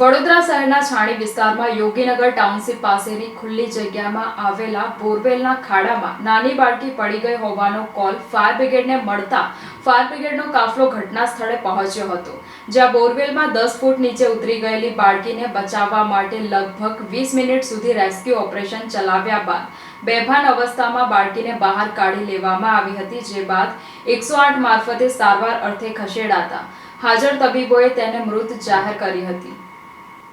વડોદરા શહેરના છાણી વિસ્તારમાં યોગીનગર ટાઉનશીપ પાસેની ખુલ્લી જગ્યામાં આવેલા બોરવેલના ખાડામાં નાની બાળકી પડી ગઈ હોવાનો કોલ ફાયર બ્રિગેડને મળતા ફાયર બ્રિગેડનો કાફલો ઘટના સ્થળે પહોંચ્યો હતો, જ્યાં બોરવેલમાં દસ ફૂટ નીચે ઉતરી ગયેલી બાળકીને બચાવવા માટે લગભગ વીસ મિનિટ સુધી રેસ્ક્યુ ઓપરેશન ચલાવ્યા બાદ બેભાન અવસ્થામાં બાળકીને બહાર કાઢી લેવામાં આવી હતી, જે બાદ એકસો આઠ મારફતે સારવાર અર્થે ખસેડાતા હાજર તબીબોએ તેને મૃત જાહેર કરી હતી.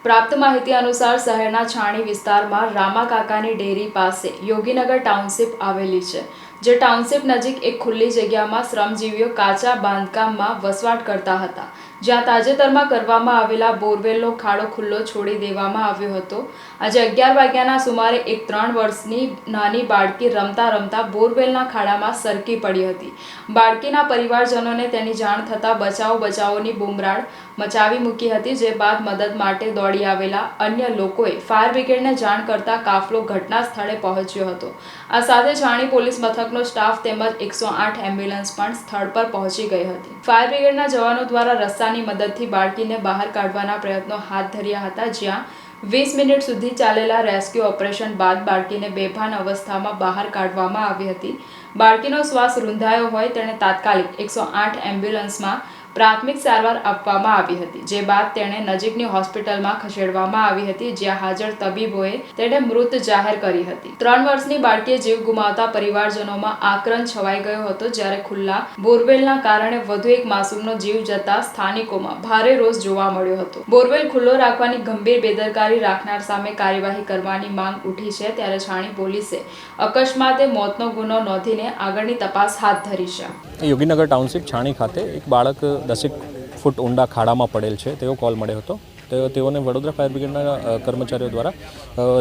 પ્રાપ્ત માહિતી અનુસાર શહેરના છાણી વિસ્તારમાં રામા કાકાની ડેરી પાસે યોગીનગર ટાઉનશીપ આવેલી છે, જે ટાઉનશીપ નજીક એક ખુલ્લી જગ્યામાં શ્રમજીવીઓ કાચા બાંધકામમાં વસવાટ કરતા હતા. જ્યાં તાજેતરમાં કરવામાં આવેલા બોરવેલનો ખાડો ખુલ્લો છોડી દેવામાં આવ્યો હતો. આજે અગિયાર વાગ્યાના સુમારે એક ત્રણ વર્ષની નાની બાળકી રમતા રમતા બોરવેલના ખાડામાં સરકી પડી હતી. બાળકીના પરિવારજનોને તેની જાણ થતાં બચાવ બચાવોની બુમરાળ મચાવી મૂકી હતી, જે બાદ મદદ માટે દોડી આવેલા અન્ય લોકોએ ફાયર બ્રિગેડને જાણ કરતા કાફલો ઘટના સ્થળે પહોંચ્યો હતો. આ સાથે જાણી પોલીસ મથકનો સ્ટાફ તેમજ એકસો આઠ એમ્બ્યુલન્સ પણ સ્થળ પર પહોંચી ગઈ હતી. ફાયર બ્રિગેડના જવાનો દ્વારા રસ્તાની મદદથી બાળકીને બહાર કાઢવાના પ્રયત્નો હાથ ધર્યા હતા, જ્યાં વીસ મિનિટ સુધી ચાલેલા રેસ્ક્યુ ઓપરેશન બાદ બાળકીને બેભાન અવસ્થામાં બહાર કાઢવામાં આવી હતી. બાળકીનો શ્વાસ રૂંધાયો હોય તેણે તાત્કાલિક એકસો આઠ એમ્બ્યુલન્સમાં પ્રાથમિક સારવાર આપવામાં આવી હતી. જે બાદ તેણે નજીકની હોસ્પિટલમાં ખસેડવામાં આવી હતી, જ્યાં હાજર તબીબોએ તેને મૃત જાહેર કરી હતી. ત્રણ વર્ષની બાળકીએ જીવ ગુમાવતા પરિવારજનોમાં આક્રંદ છવાઈ ગયો હતો, જ્યારે ખુલ્લા બોરવેલના કારણે વધુ એક માસૂમનો જીવ જતા સ્થાનિકોમાં ભારે રોષ જોવા મળ્યો હતો. બોરવેલ ખુલ્લો રાખવાની ગંભીર બેદરકારી રાખનાર સામે કાર્યવાહી કરવાની માંગ ઉઠી છે, ત્યારે છાણી પોલીસે અકસ્માતે મોતનો ગુનો નોંધીને આગળની તપાસ હાથ ધરી છે. યોગીનગર ટાઉનશીપ છાણી ખાતે એક બાળક દસેક ફૂટ ઊંડા ખાડામાં પડેલ છે તેવો કોલ મળ્યો હતો. તે તેઓને વડોદરા ફાયર બ્રિગેડના કર્મચારીઓ દ્વારા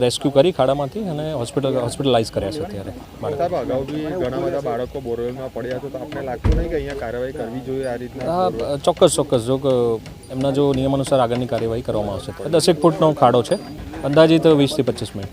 રેસ્ક્યુ કરી ખાડામાંથી અને હોસ્પિટલ હોસ્પિટલાઇઝ કર્યા છે અત્યારે બાળક. અગાઉ બી ઘણા બધા બાળકો બોરવેલમાં પડ્યા હતા તો આપણે લાગતું નહીં કે અહીંયા કાર્યવાહી કરવી જોઈએ આ રીતના? હા ચોક્કસ ચોક્કસ. જો એમના જો નિયમ અનુસાર આગળની કાર્યવાહી કરવામાં આવશે તો દસેક ફૂટનો ખાડો છે. અંદાજિત વીસથી પચીસ મિનિટ.